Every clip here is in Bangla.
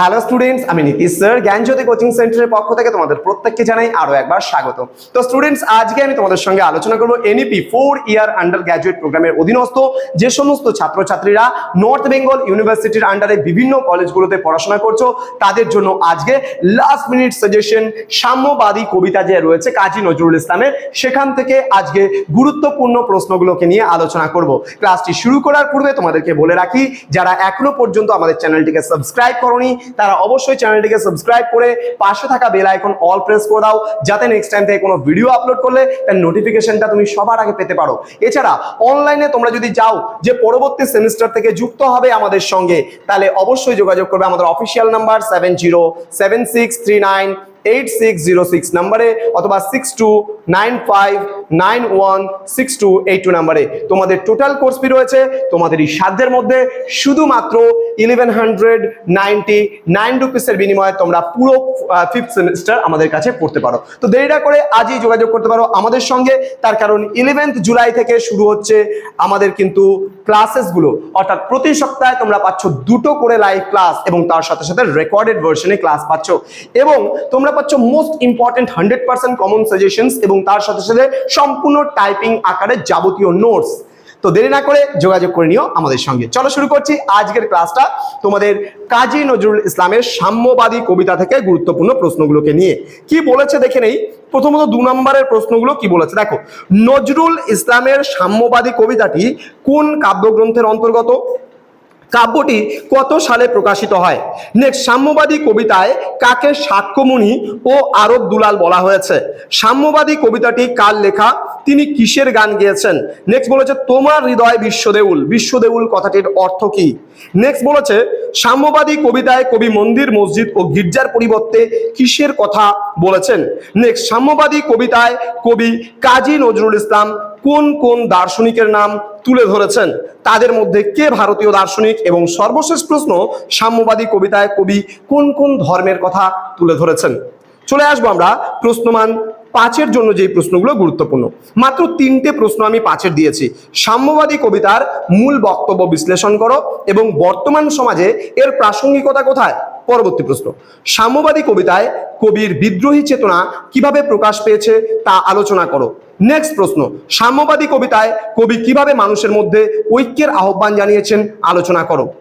হ্যালো স্টুডেন্টস আমি নীতিশ স্যার জ্ঞানজ্যোতি কোচিং সেন্টারের পক্ষ থেকে তোমাদের প্রত্যেককে জানাই আরও একবার স্বাগত। তো স্টুডেন্টস আজকে আমি তোমাদের সঙ্গে আলোচনা করব NEP four year undergraduate প্রোগ্রামের অধীনস্থ যে সমস্ত ছাত্রছাত্রীরা নর্থ বেঙ্গল ইউনিভার্সিটির আন্ডারে বিভিন্ন কলেজগুলোতে পড়াশোনা করছ, তাদের জন্য আজকে লাস্ট মিনিট সাজেশন সাম্যবাদী কবিতা যে রয়েছে কাজী নজরুল ইসলামের, সেখান থেকে আজকে গুরুত্বপূর্ণ প্রশ্নগুলোকে নিয়ে আলোচনা করব। ক্লাসটি শুরু করার পূর্বে তোমাদেরকে বলে রাখি, যারা এখনও পর্যন্ত আমাদের চ্যানেলটিকে সাবস্ক্রাইব করনি তারা অবশ্যই চ্যানেলটিকে সাবস্ক্রাইব করে পাশে থাকা বেল আইকন অল প্রেস করে দাও, যাতে নেক্সট টাইম থেকে কোনো ভিডিও আপলোড করলে তার নোটিফিকেশনটা তুমি সবার আগে পেতে পারো। এছাড়া অনলাইনে তোমরা যদি যাও যে পরবর্তী সেমিস্টার থেকে যুক্ত হবে আমাদের সঙ্গে, তাহলে অবশ্যই যোগাযোগ করবে আমাদের official number seven zero seven six three nine eight six zero six নাম্বারে অথবা six two nine five nine one six two eight নাম্বারে। তোমাদের টোটাল কোর্স ফি রয়েছে, তোমাদের এই সাধ্যের মধ্যে শুধুমাত্র ইলেভেন হান্ড্রেড নাইনটি নাইন রুপিসের বিনিময়ে তোমরা পুরো ফিফথ সেমিস্টার আমাদের কাছে পড়তে পারো। তো দেরিটা করে আজই যোগাযোগ করতে পারো আমাদের সঙ্গে, তার কারণ ইলেভেন্থ জুলাই থেকে শুরু হচ্ছে আমাদের কিন্তু ক্লাসেসগুলো অর্থাৎ প্রতি সপ্তাহে তোমরা পাচ্ছ দুটো করে লাইভ ক্লাস এবং তার সাথে সাথে রেকর্ডেড ভার্সনে ক্লাস পাচ্ছ। এবং তোমরা পাচ্ছ most important hundred percent common suggestions এবং তার সাথে সাথে সম্পূর্ণ টাইপিং আকারে যাবতীয় নোটস তো দেরি না করে যোগাযোগ করে নিও আমাদের সঙ্গে। চলো শুরু করছি আজকের ক্লাসটা তোমাদের কাজী নজরুল ইসলামের সাম্যবাদী কবিতা থেকে গুরুত্বপূর্ণ প্রশ্নগুলোকে নিয়ে। কি বলেছে দেখে নেই? প্রথমত দু নম্বরের প্রশ্নগুলো কি বলেছে? দেখো, নজরুল ইসলামের সাম্যবাদী কবিতাটি কোন কাব্যগ্রন্থের অন্তর্গত? কাব্যটি কত সালে প্রকাশিত হয়? নেক্সট সাম্যবাদী কবিতায় কাকে সাক্ষ্যমণি ও আরব দুলাল বলা হয়েছে? সাম্যবাদী কবিতাটি কার লেখা? তিনি কিসের গান গেয়েছেন? নেক্সট বলেছে, তোমার হৃদয় বিশ্বদেউল। বিশ্বদেউল কথাটির অর্থ কি? নেক্সট বলেছে, সাম্যবাদী কবিতায় কবি মন্দির, মসজিদ ও গির্জার পরিবর্তে কিসের কথা বলেছেন? নেক্সট সাম্যবাদী কবিতায় কবি কাজী নজরুল ইসলাম কোন কোন দার্শনিকের নাম তুলে ধরেছেন? তাদের মধ্যে কে ভারতীয় দার্শনিক? এবং সর্বশেষ প্রশ্ন, সাম্যবাদী কবিতায় কবি কোন কোন ধর্মের কথা তুলে ধরেছেন? চলে আসব আমরা প্রশ্নমান পাঁচের জন্য যেই প্রশ্নগুলো গুরুত্বপূর্ণ। মাত্র তিনটে প্রশ্ন আমি পাঁচের দিয়েছি। সাম্যবাদী কবিতার মূল বক্তব্য বিশ্লেষণ করো এবং বর্তমান সমাজে এর প্রাসঙ্গিকতা কোথায়? পরবর্তী প্রশ্ন। সাম্যবাদী কবিতায় কবির বিদ্রোহী চেতনা কীভাবে প্রকাশ পেয়েছে তা আলোচনা করো। নেক্সট প্রশ্ন, সাম্যবাদী কবিতায় কবি কীভাবে মানুষের মধ্যে ঐক্যের আহ্বান জানিয়েছেন? আলোচনা করো।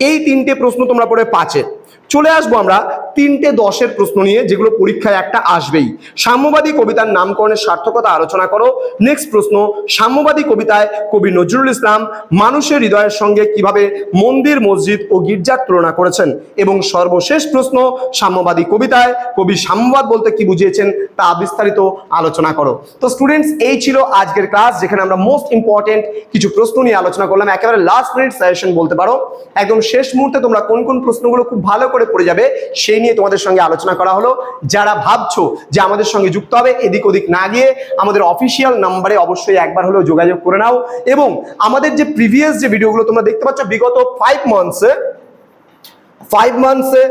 এই তিনটে প্রশ্ন তোমরা পড়ে পাঁচে। চলে আসব আমরা তিনটে দশের প্রশ্ন নিয়ে যেগুলো পরীক্ষায় একটা আসবেই। সাম্যবাদী কবিতার নামকরণের সার্থকতা আলোচনা করো। নেক্সট প্রশ্ন, সাম্যবাদী কবিতায় কবি নজরুল ইসলাম মানুষের হৃদয়ের সঙ্গে কীভাবে মন্দির, মসজিদ ও গির্জার তুলনা করেছেন? এবং সর্বশেষ প্রশ্ন, সাম্যবাদী কবিতায় কবি সাম্যবাদ বলতে কি বুঝিয়েছেন তা বিস্তারিত আলোচনা করো। তো স্টুডেন্টস এই ছিল আজকের ক্লাস যেখানে আমরা মোস্ট ইম্পর্টেন্ট কিছু প্রশ্ন নিয়ে আলোচনা করলাম। একেবারে লাস্ট মিনিট সাজেশন বলতে পারো। একদম শেষ মুহূর্তে তোমরা কোন কোন প্রশ্নগুলো খুব ভালো করে পড়ে যাবে, সেই নিয়ে তোমাদের সঙ্গে আলোচনা করা হলো। যারা ভাবছ যে আমাদের সঙ্গে যুক্ত হবে, এদিক ওদিক না গিয়ে আমাদের অফিসিয়াল নাম্বারে অবশ্যই একবার হলেও যোগাযোগ করে নাও। এবং আমাদের যে প্রিভিয়াস যে ভিডিওগুলো তোমরা দেখতে পাচ্ছ, বিগত ফাইভ মান্থসে ফাইভ মান্থসে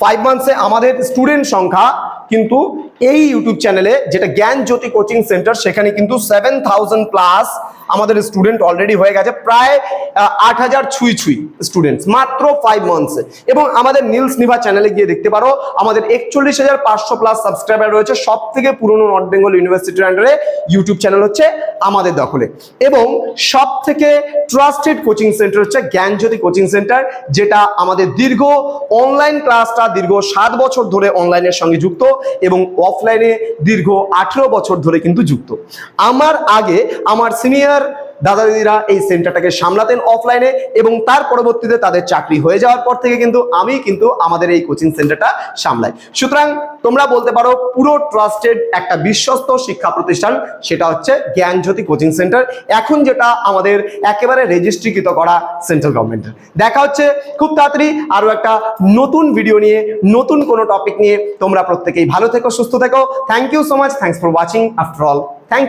ফাইভ মান্থসে আমাদের স্টুডেন্ট সংখ্যা কিন্তু এই ইউটিউব চ্যানেলে যেটা জ্ঞান জ্যোতি কোচিং সেন্টার সেখানে কিন্তু সেভেন থাউজেন্ড প্লাস আমাদের স্টুডেন্ট অলরেডি হয়ে গেছে, প্রায় আট হাজার ছুঁই ছুঁই স্টুডেন্টস মাত্র ফাইভ মান্থসে এবং আমাদের নীলস নিভা চ্যানেলে গিয়ে দেখতে পারো, আমাদের একচল্লিশ হাজার পাঁচশো প্লাস সাবস্ক্রাইবার রয়েছে সব থেকে পুরনো নর্থ বেঙ্গল ইউনিভার্সিটির আন্ডারে ইউটিউব চ্যানেল হচ্ছে আমাদের দখলে। এবং সব থেকে ট্রাস্টেড কোচিং সেন্টার হচ্ছে জ্ঞানজ্যোতি কোচিং সেন্টার যেটা আমাদের দীর্ঘ অনলাইন ক্লাসটা দীর্ঘ সাত বছর ধরে অনলাইনের সঙ্গে যুক্ত এবং অফলাইনে দীর্ঘ আঠেরো বছর ধরে কিন্তু যুক্ত। আমার আগে আমার সিনিয়র দাদা দিদিরা এই সেন্টারটাকে সামলাতেন অফলাইনে এবং তার পরবর্তীতে তাদের চাকরি হয়ে যাওয়ার পর থেকে কিন্তু আমি কিন্তু আমাদের এই কোচিং সেন্টারটা সামলাই। সুতরাং তোমরা বলতে পারো পুরো ট্রাস্টেড একটা বিশ্বস্ত শিক্ষা প্রতিষ্ঠান, সেটা হচ্ছে জ্ঞানজ্যোতি কোচিং সেন্টার এখন যেটা আমাদের একেবারে রেজিস্ট্রিকৃত করা সেন্ট্রাল গভর্নমেন্টের দেখা হচ্ছে খুব তাড়াতাড়ি আরও একটা নতুন ভিডিও নিয়ে, নতুন কোনো টপিক নিয়ে। তোমরা প্রত্যেকেই ভালো থেকো, সুস্থ থেকো। Thank you so much thanks for watching after all thank you